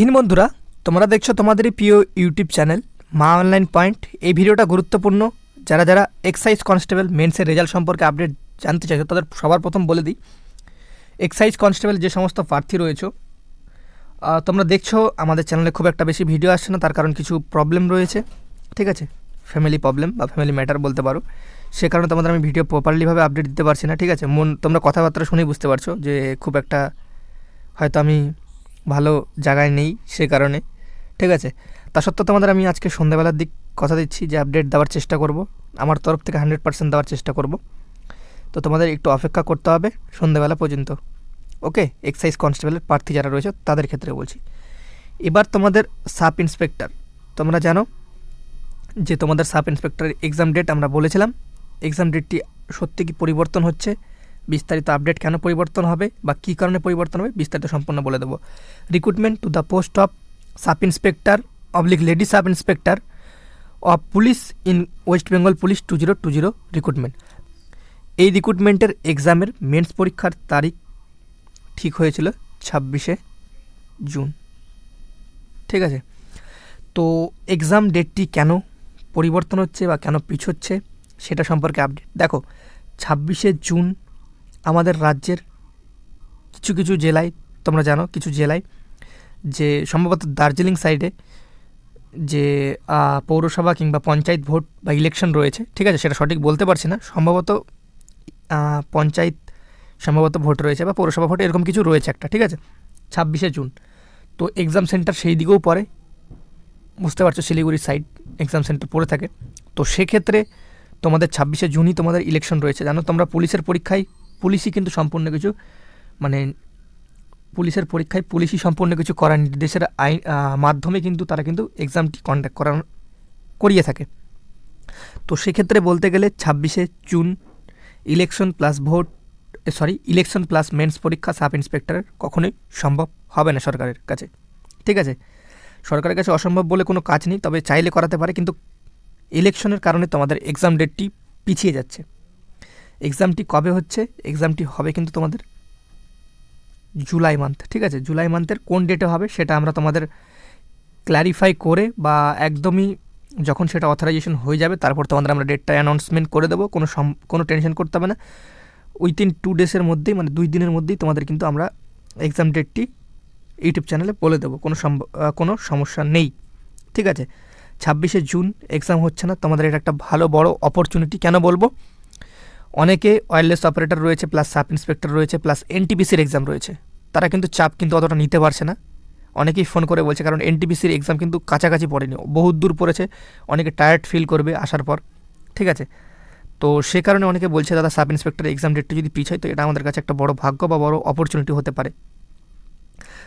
হিন বন্ধুরা, তোমরা দেখছ তোমাদেরই প্রিয় YouTube channel Maa online point. এই ভিডিওটা গুরুত্বপূর্ণ। যারা যারা এক্সাইজ কনস্টেবল মেন্সের রেজাল্ট সম্পর্কে আপডেট জানতে চাইছো, তাদের সবার প্রথম বলে দিই। এক্সাইজ কনস্টেবল যে সমস্ত প্রার্থী রয়েছে তোমরা দেখছ আমাদের চ্যানেলে খুব একটা বেশি ভিডিও আসছে না, তার কারণ কিছু প্রবলেম রয়েছে। ঠিক আছে? ফ্যামিলি প্রবলেম বা ফ্যামিলি ম্যাটার বলতে পারো। সে কারণে তোমাদের আমি ভিডিও প্রপারলিভাবে আপডেট দিতে পারছি না, ঠিক আছে? মন, তোমরা কথাবার্তা শুনেই বুঝতে পারছ যে খুব একটা হয়তো আমি ভালো জায়গায় নেই সে কারণে। ঠিক আছে? তা সত্ত্বেও তোমাদের আমি আজকে সন্ধ্যাবেলার দিক কথা দিচ্ছি যে আপডেট দেওয়ার চেষ্টা করব। আমার তরফ থেকে হান্ড্রেড পার্সেন্ট দেওয়ার চেষ্টা করব। তো তোমাদের একটু অপেক্ষা করতে হবে সন্ধ্যাবেলা পর্যন্ত। ওকে? এক্সাইজ কনস্টেবলের প্রার্থী যারা রয়েছে, তাদের ক্ষেত্রে বলছি। এবার তোমাদের সাব ইন্সপেক্টর তোমরা জানো যে তোমাদের সাব ইন্সপেক্টরের এক্সাম ডেট আমরা বলেছিলাম। এক্সাম ডেটটি সত্যি কি পরিবর্তন হচ্ছে? বিস্তারিত আপডেট কেন পরিবর্তন হবে বা কী কারণে পরিবর্তন হবে বিস্তারিত সম্পূর্ণ বলে দেবো। Recruitment to the post of sub inspector oblique lady sub inspector of police in West Bengal police two zero two zero recruitment এই রিক্রুটমেন্টের এক্সামের মেন্স পরীক্ষার তারিখ ঠিক হয়েছিল ছাব্বিশে জুন। ঠিক আছে? তো এক্সাম ডেটটি কেন পরিবর্তন হচ্ছে বা কেন পিছোচ্ছে সেটা সম্পর্কে আপডেট দেখো, ছাব্বিশে জুন আমাদের রাজ্যের কিছু কিছু জেলায়, তোমরা জানো কিছু জেলায়, যে সম্ভবত দার্জিলিং সাইডে যে পৌরসভা কিংবা পঞ্চায়েত ভোট বা ইলেকশন রয়েছে, ঠিক আছে? সেটা সঠিক বলতে পারছি না। সম্ভবত পঞ্চায়েত সম্ভবত ভোট রয়েছে বা পৌরসভা ভোট, এরকম কিছু রয়েছে একটা, ঠিক আছে? ছাব্বিশে জুন। তো এক্সাম সেন্টার সেই দিকেও পড়ে। বুঝতে পারছ শিলিগুড়ি সাইড এক্সাম সেন্টার পড়ে থাকে। তো সেক্ষেত্রে তোমাদের ছাব্বিশে জুনই তোমাদের ইলেকশন রয়েছে। জানো, তোমরা পুলিশের পরীক্ষায় পুলিশই কিন্তু সম্পূর্ণ কিছু মানে পুলিশের পরীক্ষায় পুলিশই সম্পূর্ণ কিছু করার নির্দেশের আইন মাধ্যমে কিন্তু তারা কিন্তু এক্সামটি কন্ডাক্ট করানো, করিয়ে থাকে। তো সেক্ষেত্রে বলতে গেলে ছাব্বিশে June election plus vote sorry election plus mains পরীক্ষা সাব ইন্সপেক্টরের কখনোই সম্ভব হবে না সরকারের কাছে। ঠিক আছে? সরকারের কাছে অসম্ভব বলে কোনো কাজ নেই, তবে চাইলে করাতে পারে, কিন্তু ইলেকশনের কারণে তোমাদের এক্সাম ডেটটি পিছিয়ে যাচ্ছে। এক্সামটি কবে হচ্ছে? এক্সামটি হবে কিন্তু তোমাদের জুলাই মান্থ ঠিক আছে? জুলাই মান্থের কোন ডেটে হবে সেটা আমরা তোমাদের ক্ল্যারিফাই করে বা একদমই যখন সেটা অথরাইজেশন হয়ে যাবে, তারপর তোমাদের আমরা ডেটটা অ্যানাউন্সমেন্ট করে দেবো। কোনো সম, কোনো টেনশন করতে হবে না। উইথিন টু ডেসের মধ্যেই মানে দুই দিনের মধ্যেই তোমাদের কিন্তু আমরা এক্সাম ডেটটি ইউটিউব চ্যানেলে বলে দেবো। কোনো কোনো সমস্যা নেই। ঠিক আছে? ছাব্বিশে জুন এক্সাম হচ্ছে না। তোমাদের এটা একটা ভালো বড় অপরচুনিটি কেন বলব? অনেকে ওয়্যারলেস অপারেটর রয়েছে প্লাস সাব ইন্সপেক্টর রয়েছে প্লাস এনটিপিসির এক্সাম রয়েছে। তারা কিন্তু চাপ কিন্তু অতটা নিতে পারছে না। অনেকেই ফোন করে বলছে, কারণ এনটিপিসির এক্সাম কিন্তু কাছাকাছি পড়েনি। বহুত দূর পড়েছে, অনেকে টায়ার্ড ফিল করবে আসার পর। ঠিক আছে? তো সে কারণে অনেকে বলছে, দাদা সাব ইন্সপেক্টর এক্সাম ডেটটা যদি পিছায় তো এটা আমাদের কাছে একটা বড় ভাগ্য বা বড় অপরচুনিটি হতে পারে।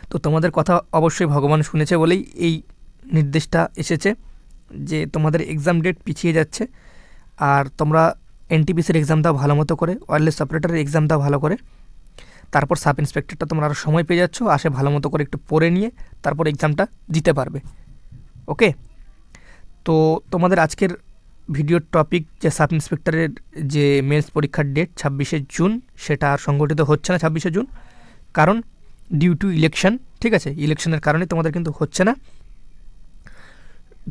তো তোমাদের কথা অবশ্যই ভগবান শুনেছে বলেই এই নির্দেশটা এসেছে, যে তোমাদের এক্সাম ডেট পিছিয়ে যাচ্ছে। আর তোমরা এনটিপিসির এক্সাম দাও ভালো মতো করে ওয়্যারলেস অপারেটরের এক্সাম দাও ভালো করে। তারপর সাব ইন্সপেক্টরটা তোমরা আরও সময় পেয়ে যাচ্ছ, আসে ভালো মতো করে একটু পড়ে নিয়ে তারপর এক্সামটা দিতে পারবে। ওকে তো তোমাদের আজকের ভিডিওর টপিক যে সাব ইন্সপেক্টরের যে মেন্স পরীক্ষার ডেট ছাব্বিশে জুন সেটা আর সংগঠিত হচ্ছে না ছাব্বিশে জুন কারণ ডিউ টু ইলেকশন ঠিক আছে? ইলেকশনের কারণে তোমাদের কিন্তু হচ্ছে না।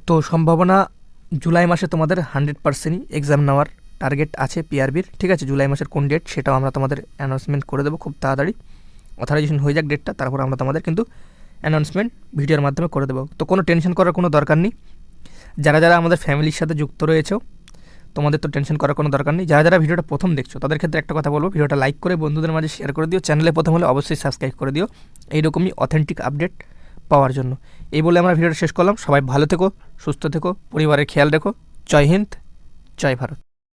তো সম্ভাবনা জুলাই মাসে তোমাদের হান্ড্রেড পার্সেন্টই এক্সাম নেওয়ার টার্গেট আছে পিআরবির ঠিক আছে, জুলাই মাসের কোন ডেট সেটাও আমরা তোমাদের অ্যানাউন্সমেন্ট করে দেবো খুব তাড়াতাড়ি। অথরাইজেশন হয়ে যাক ডেটটা তারপর আমরা তোমাদের কিন্তু অ্যানাউন্সমেন্ট ভিডিওর মাধ্যমে করে দেবো। তো কোনো টেনশন করার কোনো দরকার নেই। যারা যারা আমাদের ফ্যামিলির সাথে যুক্ত রয়েছে, তোমাদের তো টেনশন করার কোনো দরকার নেই। যারা যারা ভিডিওটা প্রথম দেখছ, তাদের ক্ষেত্রে একটা কথা বলব, ভিডিওটা লাইক করে বন্ধুদের মাঝে শেয়ার করে দিও। চ্যানেলে প্রথম হলে অবশ্যই সাবস্ক্রাইব করে দিও। এইরকমই অথেন্টিক আপডেট পাওয়ার জন্য। এই বলে আমরা ভিডিওটা শেষ করলাম। সবাই ভালো থেকো, সুস্থ থেকো, পরিবারের খেয়াল রেখো। জয় হিন্দ, জয় ভারত।